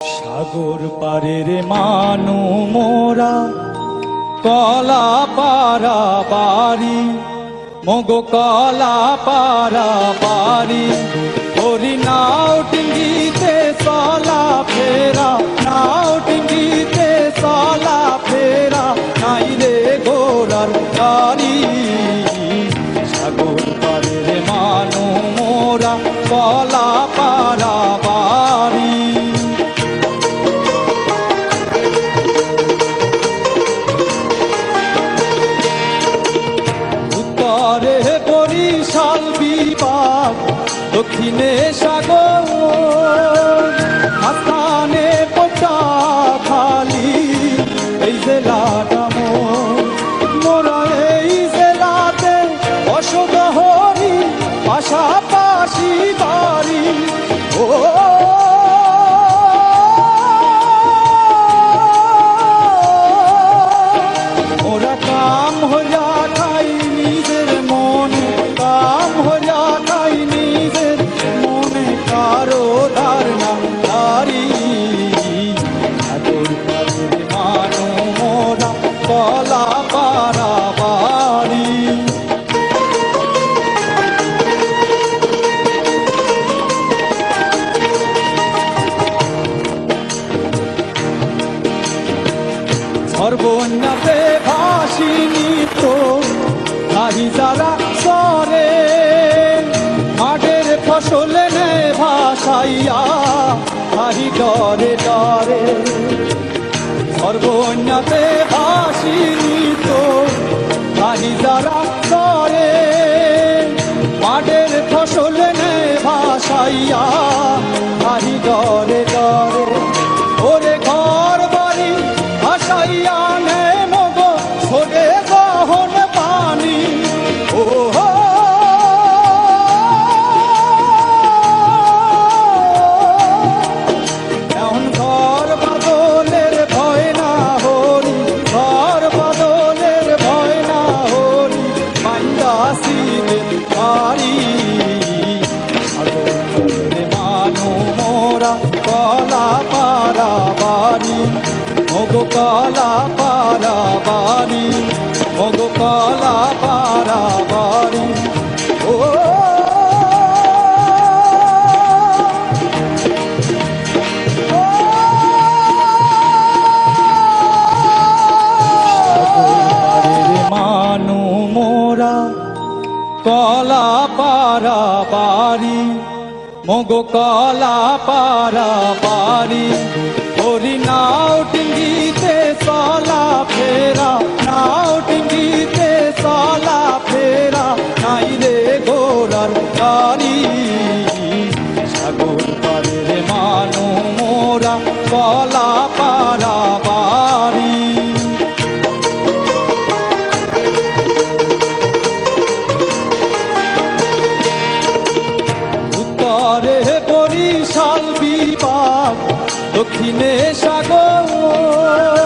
সাগর পারের মানু মোরা, কলা পারা বাড়ি, মগো কলা পারা বাড়ি। হরি নাও টিঙ্গিতে চলা ফেরা, নাও টিঙ্গিতে চলা ফেরা, নাই রে গোরার গাড়ি। সাগর পারের মানু মোরা, কলা পারা বিভাগ দক্ষিণে সাগর আস্থানে পোটা খালি। এই জেলাটা মোর এই জেলাতে অশোক হরি পাশাপাশি কলা পারা বাড়ি সর্বন্যাতে ভাসিনী তো ফসল নে ভাসাইয়া নাহি ডরে ডরে সর্বন্যাতে ভাসিনী তো নাহি যারা মোরা কলা পারা বাড়ি। মগো কলা পারা বাড়ি মগো কলা পারা বাড়ি। ও মানু মোরা কলা পারা বাড়ি। মগো কলা পারা বাড়ি হরি নাও টিঙ্গিতে সলা ফেরা, নাও টিঙ্গিতে সলা ফেরা, নাই রে গোরার গাড়ি সাগর পারে মানু মোরা কলা দক্ষিণে সাগর।